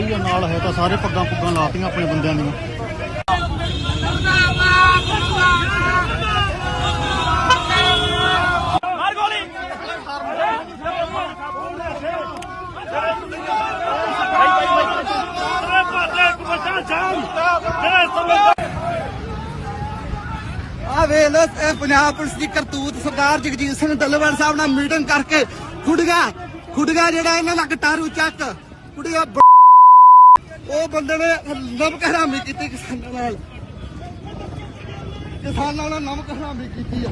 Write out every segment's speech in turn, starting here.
ਨਾਲ ਹੈ ਤਾਂ ਸਾਰੇ ਪੱਗਾਂ ਪੁੱਗਾਂ ਲਾਤੀਆਂ ਆਪਣੇ ਬੰਦਿਆਂ ਦੀਆਂ ਆ ਵੇਖ ਲੋ ਇਹ ਪੰਜਾਬ ਪੁਲਿਸ ਦੀ ਕਰਤੂਤ ਸਰਦਾਰ ਜਗਜੀਤ ਸਿੰਘ ਡੱਲੇਵਾਲ ਸਾਹਿਬ ਨਾਲ ਮੀਟਿੰਗ ਕਰਕੇ ਖੁੱਡਗਾ ਖੁੱਡਗਾ ਜਿਹੜਾ ਇਹਨਾਂ ਦਾ ਗਟਾਰੂ ਚੱਕ। ਕੁੜੀਆ ਉਹ ਬੰਦੇ ਨੇ ਨਮਕ ਹਰਾਮੀ ਕੀਤੀ ਕਿਸਾਨਾਂ ਨਾਲ। ਕਿਸਾਨਾਂ ਨਾਲ ਨਮਕ ਹਰਾਮੀ ਕੀਤੀ ਆ।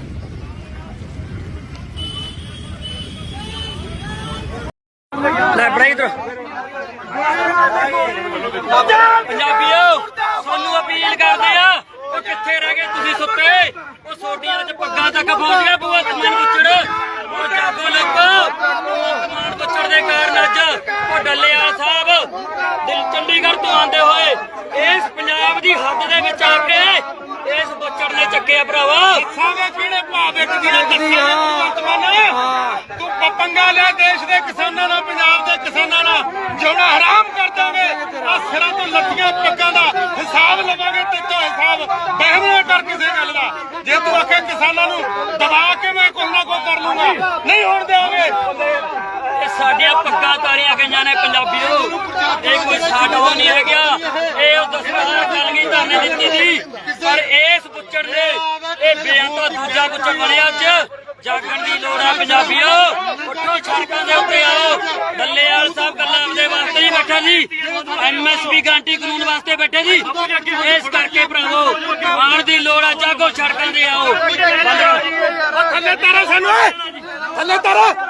ਲੈ ਬੜਾ ਇਧਰ ਪੰਜਾਬੀਓ ਤੁਹਾਨੂੰ ਅਪੀਲ ਕਰਦੇ ਆ, ਉਹ ਕਿੱਥੇ ਰਹਿ ਗਏ ਤੁਸੀਂ ਸੁੱਤੇ? ਉਹ ਸੋਡੀਆਂ ਚ ਪੱਗਾਂ ਤੱਕ ਪਹੁੰਚ ਗਿਆ ਭਗਵੰਤ ਮਾਨ ਬੁੱਚੜ ਉਹ ਜਾਗੋ ਲੱਗਾ। ਭਗਵੰਤ ਬੁੱਚੜ ਦੇ ਕਾਰਨ ਅੱਜ ਉਹ ਡੱਲੇਵਾਲ ਸਾਹਿਬ ਦਿਲ ਚੰਡੀਗੜ੍ਹ ਤੋਂ ਆਂਦੇ ਹੋਏ ਇਸ ਪੰਜਾਬ ਦੀ ਹੱਦ ਦੇ ਵਿੱਚ ਆ ਕੇ ਇਸ ਬੁੱਚੜ ਨੇ ਚੱਕਿਆ ਭਰਾਵਾ। ਸਾਵੇਂ ਕਿਹੜੇ ਹੈ ਦੱਸਾਂਗੇ ਭਗਵੰਤ ਤੂੰ ਪ- ਪੰਗਾ ਲਿਆ ਦੇਸ਼ ਦੇ ਕਿਸਾਨਾਂ ਨਾਲ ਪੰਜਾਬ ਦੇ ਕਿਸਾਨਾਂ ਨਾਲ। ਜਿਉਣਾ ਹਰਾਮ ਕਰ ਦਾਂਗੇ ਆ ਸਿਰਾਂ ਤੋਂ ਲੱਤੀਆਂ ਪੱਗਾਂ ਦਾ ਹਿਸਾਬ ਲਵਾਂਗੇ ਤੇ ਤੋਂ ਹਿਸਾਬ। ਬਹਿਮਣਾ ਕਰ ਕਿਸੇ ਗੱਲ ਦਾ। ਜੇ ਤੂੰ ਆਖੇ ਕਿਸਾਨਾਂ ਨੂੰ ਦਬਾ ਕੇ ਮੈਂ ਕੁਝ ਨਾ ਕੁਝ ਕਰ ਲੂੰਗਾ ਨਹੀਂ ਹੋਣ ਦੇਵਾਂਗੇ ਇਹ ਸਾਡੀਆਂ ਪੱਗਾਂ ਤਾਰੀਆਂ ਗਈਆਂ ਨੇ ਕੋਈ ਸਾਡੋ ਨਹੀਂ ਹੈਗਾ। ਇਹ ਉਹ ਦਸਵੰਧਾ ਚੱਲ ਗਈ, ਧਰਨੇ ਦਿੱਤੀ ਸੀ। ਪਰ ਇਸ ਬੁੱਚੜ ਨੇ ਇਹ ਬੇਅੰਤਾ ਦੂਜਾ ਬੁੱਚੜ ਬਣਿਆ ਅੱਜ। ਜਾਗਣ ਦੀ ਲੋੜ ਆ ਪੰਜਾਬੀਓ। ਉੱਠੋ ਸੜਕਾਂ ਦੇ ਉੱਤੇ ਆਓ। ਡੱਲੇਵਾਲ ਸਾਹਿਬ ਗੱਲਾਂ ਆਪਦੇ ਵਾਸਤੇ ਨਹੀਂ ਬੈਠਾ ਸੀ ਐਮਐਸਪੀ ਗਾਰੰਟੀ ਕਾਨੂੰਨ ਵਾਸਤੇ ਬੈਠੇ ਜੀ। ਇਸ ਕਰਕੇ ਭਰਾਵੋ, ਆਉਣ ਦੀ ਲੋੜ ਆ, ਜਾਗੋ ਸੜਕਾਂ ਦੇ ਆਓ। ਥੱਲੇ ਤਾਰਾ ਸਾਨੂੰ ਥੱਲੇ ਤਾਰਾ।